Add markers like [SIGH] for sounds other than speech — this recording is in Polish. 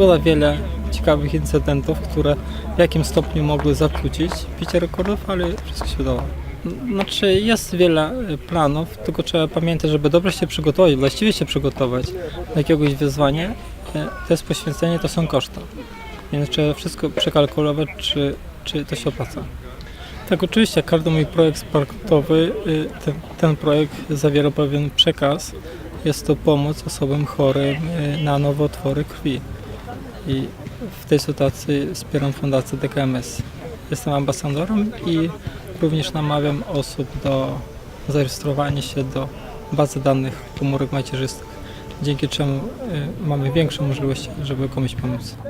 było wiele ciekawych incydentów, które w jakim stopniu mogły zakłócić picie rekordów, ale wszystko się udało. Znaczy jest wiele e, planów, tylko trzeba pamiętać, żeby dobrze się przygotować, właściwie się przygotować do jakiegoś wyzwania. e, To jest poświęcenie, to są koszta. Więc trzeba wszystko przekalkulować, czy, czy to się opłaca. Tak, oczywiście, każdy mój projekt sportowy, y, ten, ten projekt zawiera pewien przekaz. Jest to pomoc osobom chorym y, na nowotwory krwi. I w tej sytuacji wspieram Fundację DKMS. Jestem ambasadorem i również namawiam osób do zarejestrowania się do bazy danych komórek macierzystych, dzięki czemu y, mamy większe możliwości, żeby komuś pomóc. [LAUGHS]